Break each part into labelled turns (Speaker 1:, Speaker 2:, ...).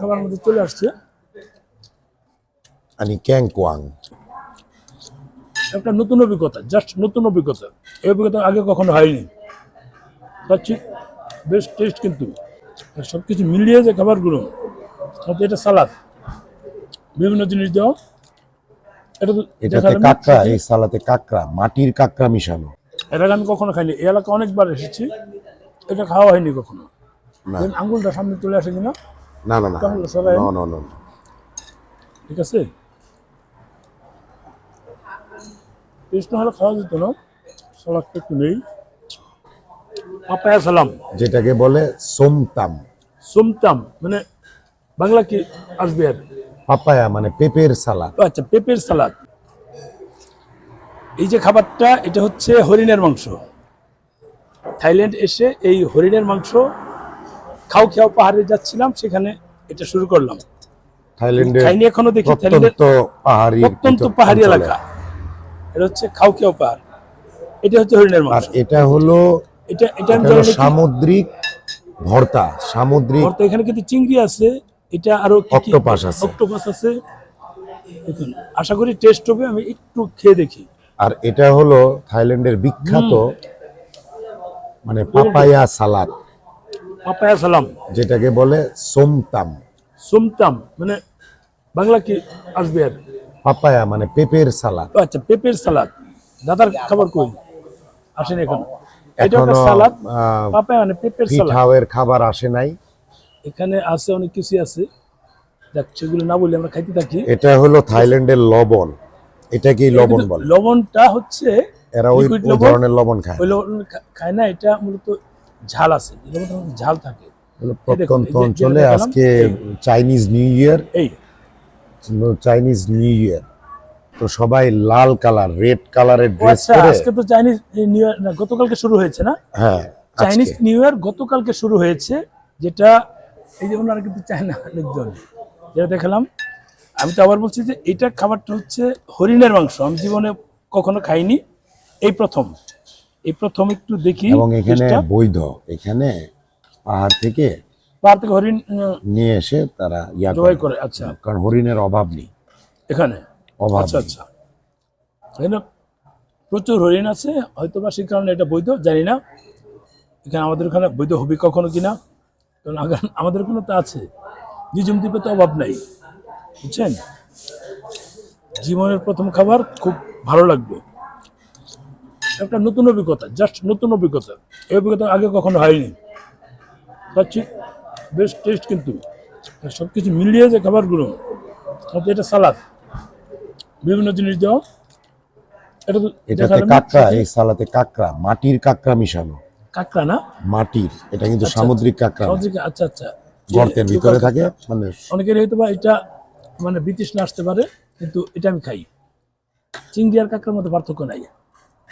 Speaker 1: খাবার মধ্যে চলে আসছে।
Speaker 2: ক্যাংকোয়াং
Speaker 1: একটা নতুন অভিজ্ঞতা জাস্ট নতুন অভিজ্ঞতা। এই অভিজ্ঞতা আগে কখনো হয়নি। বেশ টেস্ট কিন্তু। সব কিছু মিলিয়ে যে খাবারগুলো হয়তো এটা সালাদ। বিভিন্ন জিনিস দেওয়া এটা তো
Speaker 2: এটাতে কাঁকড়া এই সালাতে কাঁকড়া মাটির কাঁকড়া মিশানো।
Speaker 1: আগে আমি কখনো খাইনি। এই এলাকা অনেকবার এসেছি। এটা খাওয়া হয়নি কখনো। আঙ্গুলটা সামনে চলে আসে কিনা?
Speaker 2: না না না।
Speaker 1: ঠিক আছে? টেস্ট না হলে খাওয়া যেত না? সালাদটা একটু নেই। পাপায়া সালাম।
Speaker 2: যেটাকে বলে সোমতাম।
Speaker 1: সোমতাম মানে বাংলা কি আসবে আর?
Speaker 2: পাপায়া মানে পেঁপের সালাদ।
Speaker 1: আচ্ছা পেঁপের সালাদ। এই যে খাবারটা এটা হচ্ছে হরিণের মাংস। থাইল্যান্ড এসে এই হরিণের মাংস খাও পাহাড়ে যাচ্ছিলাম সেখানে এটা শুরু করলাম। খাইনি এখনও দেখি
Speaker 2: পাহাড়ি
Speaker 1: অত্যন্ত পাহাড়ি এলাকা। এটা হচ্ছে খাও পাহাড়। এটা হচ্ছে হরিণের মাংস
Speaker 2: এটা হলো
Speaker 1: এটা এটা
Speaker 2: সামুদ্রিক ভর্তা। সামুদ্রিক
Speaker 1: ওর তো এখানে কিন্তু চিংড়ি আছে। এটা আরও
Speaker 2: অক্টোপাস আছে।
Speaker 1: অক্টোপাস আছে। দেখুন আশা করি টেস্ট হবে আমি একটু খেয়ে দেখি।
Speaker 2: আর এটা হলো থাইল্যান্ডের বিখ্যাত মানে পাপায়া সালাদ।
Speaker 1: পাপায়া সালাম।
Speaker 2: যেটাকে বলে সোমতাম।
Speaker 1: সোমতাম মানে বাংলা কি আসবে আর?
Speaker 2: পাপায়া মানে পেঁপের সালাদ।
Speaker 1: আচ্ছা পেঁপের সালাদ। দাদার খাবার কই? আসেন এখন। এটা একটা সালাদ। পাপায়া মানে পেঁপের সালাদ।
Speaker 2: পিঠাওয়ের খাবার আসে নাই।
Speaker 1: এখানে আছে অনেক কিছু আছে। দেখ সেগুলো না বলে আমরা খাইতে থাকি।
Speaker 2: এটা হলো থাইল্যান্ডের লবণ। এটাকেই লবণ বলে?
Speaker 1: লবণটা হচ্ছে
Speaker 2: এরা ওই। ধরনের লবণ খায়।
Speaker 1: ওই লবণ খায় না এটা মূলত ঝাল আছে ঝাল থাকে।
Speaker 2: হলো প্রত্যন্ত অঞ্চলে আজকে চাইনিজ নিউ ইয়ার
Speaker 1: এই।
Speaker 2: চাইনিজ নিউ ইয়ার তো সবাই লাল কালার রেড কালারের ড্রেস
Speaker 1: আচ্ছা
Speaker 2: পরে
Speaker 1: আজকে তো চাইনিজ নিউ ইয়ার গতকালকে শুরু হয়েছে না?
Speaker 2: হ্যাঁ
Speaker 1: চাইনিজ নিউ ইয়ার গতকালকে শুরু হয়েছে যেটা এই যে ওনারা কিন্তু চায়না লোকজন যেটা দেখালাম। আমি তো আবার বলছি যে এটা খাবারটা হচ্ছে হরিণের মাংস আমি জীবনে কখনো খাইনি এই প্রথম। এই প্রথম একটু দেখি
Speaker 2: এবং এখানে বৈধ। এখানে পাহাড় থেকে
Speaker 1: পাহাড় থেকে হরিণ
Speaker 2: নিয়ে এসে তারা ইয়া
Speaker 1: জবাই
Speaker 2: করে।
Speaker 1: আচ্ছা।
Speaker 2: কারণ হরিণের অভাব নেই।
Speaker 1: এখানে?
Speaker 2: অভাব
Speaker 1: আচ্ছা আচ্ছা। প্রচুর হরিণ আছে হয়তো বা সেই কারণে এটা বৈধ জানি না। এখানে আমাদের ওখানে বৈধ হবে কখনো কিনা? কারণ আগাম- আমাদের ওখানে তো আছে। নিজম দ্বীপে তো অভাব নাই। বুঝছেন? জীবনের প্রথম খাবার খুব ভালো লাগবে। একটা নতুন অভিজ্ঞতা জাস্ট নতুন অভিজ্ঞতা। এই অভিজ্ঞতা আগে কখনো হয়নি। খাচ্ছি বেশ টেস্ট কিন্তু। সব কিছু মিলিয়ে যে খাবারগুলো হয়তো এটা সালাদ। বিভিন্ন জিনিস দেওয়া এটা তো
Speaker 2: এটাতে কাঁকড়া এই সালাতে কাঁকড়া মাটির কাঁকড়া মিশানো।
Speaker 1: কাঁকড়া না?
Speaker 2: মাটির এটা কিন্তু সামুদ্রিক কাঁকড়া।
Speaker 1: সামুদ্রিক আচ্ছা আচ্ছা।
Speaker 2: গর্তের ভিতরে থাকে মানে
Speaker 1: অনেকের হয়তো বা এটা মানে বিতৃষ্ণা আসতে পারে কিন্তু এটা আমি খাই। চিংড়ি আর কাঁকড়ার মধ্যে পার্থক্য নাই।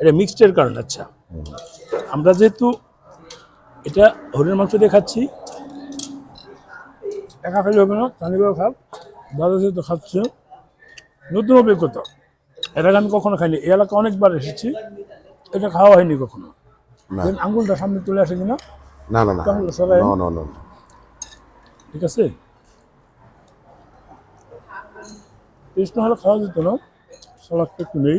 Speaker 1: এটা মিক্সডের কারণে আচ্ছা। আমরা যেহেতু এটা হরিণের মাংস দিয়ে খাচ্ছি একা খালি হবে না চানিবাবু খাব দাদা যেহেতু খাচ্ছে নতুন অভিজ্ঞতা। এর আগে আমি কখনো খাইনি এই এলাকা অনেকবার এসেছি এটা খাওয়া হয়নি কখনো। আঙ্গুলটা সামনে চলে আসে কিনা?
Speaker 2: না না না।
Speaker 1: ঠিক আছে? টেস্ট না হলে খাওয়া যেত না সালাদটা একটু নেই।